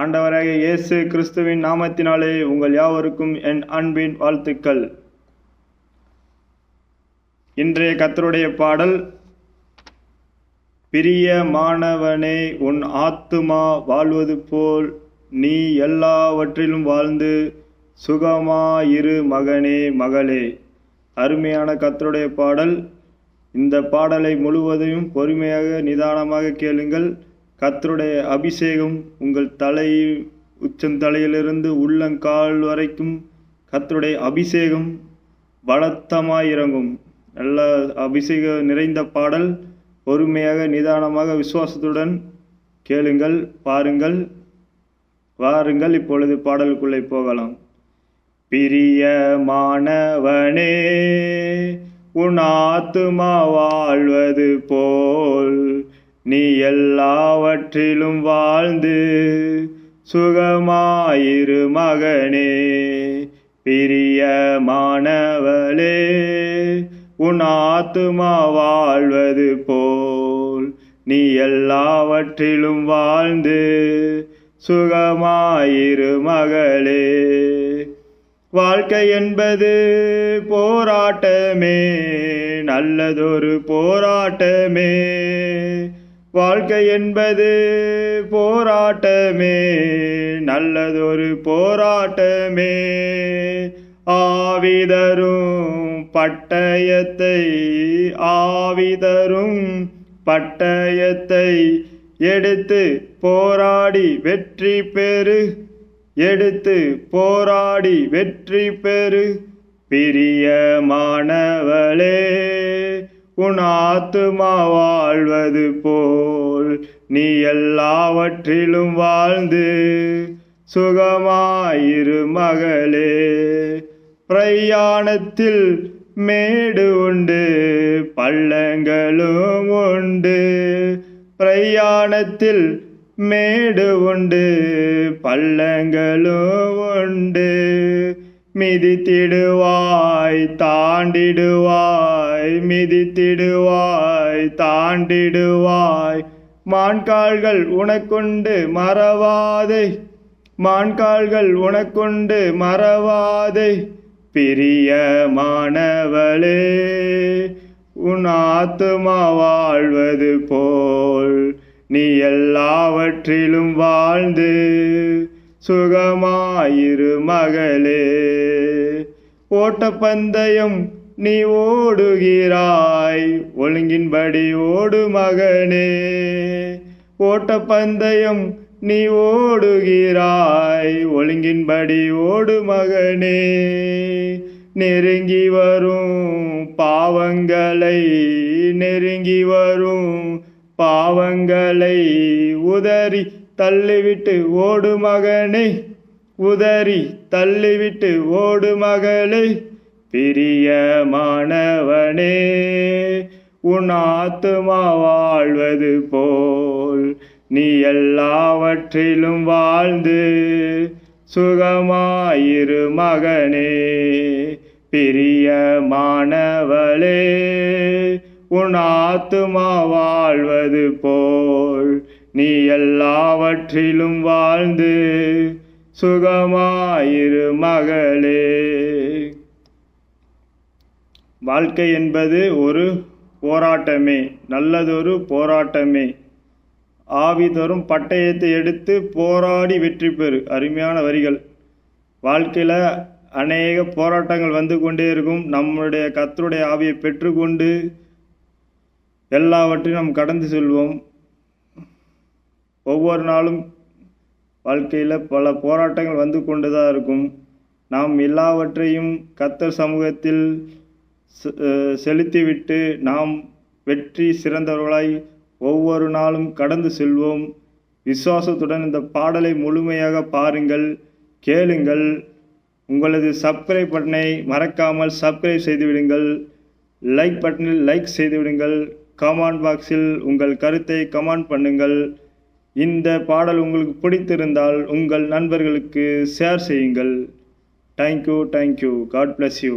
ஆண்டவராக இயேசு கிறிஸ்துவின் நாமத்தினாலே உங்கள் யாவருக்கும் என் அன்பின் வாழ்த்துக்கள். இன்றைய கத்தருடைய பாடல் பிரிய மாணவனே உன் ஆத்துமா வாழ்வது போல் நீ எல்லாவற்றிலும் வாழ்ந்து சுகமாயிரு மகனே மகளே. அருமையான கத்தருடைய பாடல். இந்த பாடலை முழுவதையும் பொறுமையாக நிதானமாக கேளுங்கள். கத்தருடைய அபிஷேகம் உங்கள் தலை உச்சந்தலையிலிருந்து உள்ளங்கால் வரைக்கும் கத்தருடைய அபிஷேகம் பலத்தமாய் இறங்கும். நல்ல அபிஷேகம் நிறைந்த பாடல். பொறுமையாக நிதானமாக விசுவாசத்துடன் கேளுங்கள் பாருங்கள் வாருங்கள். இப்பொழுது பாடலுக்குள்ளே போகலாம். பிரியமானவனே உன் ஆத்துமா வாழ்வது போல் நீ எல்லாவற்றிலும் வாழ்ந்து சுகமாயிரு மகனே. பிரியமானவளே உன் ஆத்துமா வாழ்வது போல். நீ எல்லாவற்றிலும் வாழ்ந்து சுகமாயிரு மகளே. வாழ்க்கை என்பது போராட்டமே நல்லதொரு போராட்டமே. வாழ்க்கை என்பது போராட்டமே நல்லதொரு போராட்டமே. ஆவிதரும் பட்டயத்தை ஆவிதரும் பட்டயத்தை எடுத்து போராடி வெற்றி பெறு எடுத்து போராடி வெற்றி பெறு. பிரியமானவளே உன் ஆத்துமா வாழ்வது போல் நீ எல்லாவற்றிலும் வாழ்ந்து சுகமாயிரு மகளே. பிரயாணத்தில் மேடு உண்டு பள்ளங்களும் உண்டு. பிரயாணத்தில் மேடு உண்டு பள்ளங்களும் உண்டு. மிதித்திடுவாய் தாண்டிடுவாய் மிதித்திடுவாய் தாண்டிடுவாய். மான்கால்கள் உனக்குண்டு மறவாதே. மான்கால்கள் உனக்குண்டு மறவாதே. பிரியமானவளே உன் ஆத்துமா வாழ்வது போல் நீ எல்லாவற்றிலும் வாழ்ந்து சுகமாயிரு மகளே. ஓட்டப்பந்தயம் நீ ஓடுகிறாய். ஒழுங்கின்படி ஓடு மகனே. ஓட்டப்பந்தயம் நீ ஓடுகிறாய். ஒழுங்கின்படி ஓடு மகனே. நெருங்கி வரும் பாவங்களை நெருங்கி வரும் பாவங்களை உதறி தள்ளிவிட்டு ஓடு மகனே. உதறி தள்ளிவிட்டு ஓடு மகளே. பிரியமானவனே உன் ஆத்துமா வாழ்வது போல். நீ எல்லாவற்றிலும் வாழ்ந்து சுகமாயிரு மகனே பிரியமானவளே உன் ஆத்துமா வாழ்வது போல். நீ எல்லாவற்றிலும் வாழ்ந்து சுகமாயிரு மகளே. வாழ்க்கை என்பது ஒரு போராட்டமே நல்லதொரு போராட்டமே. ஆவி தரும் பட்டயத்தை எடுத்து போராடி வெற்றி பெறு. அருமையான வரிகள். வாழ்க்கையில் அநேக போராட்டங்கள் வந்து கொண்டே இருக்கும். நம்முடைய கத்தருடைய ஆவியை பெற்றுக்கொண்டு எல்லாவற்றையும் நாம் கடந்து செல்வோம். ஒவ்வொரு நாளும் வாழ்க்கையில் பல போராட்டங்கள் வந்து கொண்டு தான் இருக்கும். நாம் எல்லாவற்றையும் கத்தர் சமூகத்தில் செலுத்திவிட்டு நாம் வெற்றி சிறந்தவர்களாய் ஒவ்வொரு நாளும் கடந்து செல்வோம். விசுவாசத்துடன் இந்த பாடலை முழுமையாக பாருங்கள் கேளுங்கள். உங்களது சப்ஸ்கிரைப் பட்டனை மறக்காமல் சப்ஸ்கிரைப் செய்துவிடுங்கள். லைக் பட்டனில் லைக் செய்துவிடுங்கள். கமெண்ட் பாக்ஸில் உங்கள் கருத்தை கமெண்ட் பண்ணுங்கள். இந்த பாடல் உங்களுக்கு பிடித்திருந்தால் உங்கள் நண்பர்களுக்கு ஷேர் செய்யுங்கள். Thank you thank you God bless you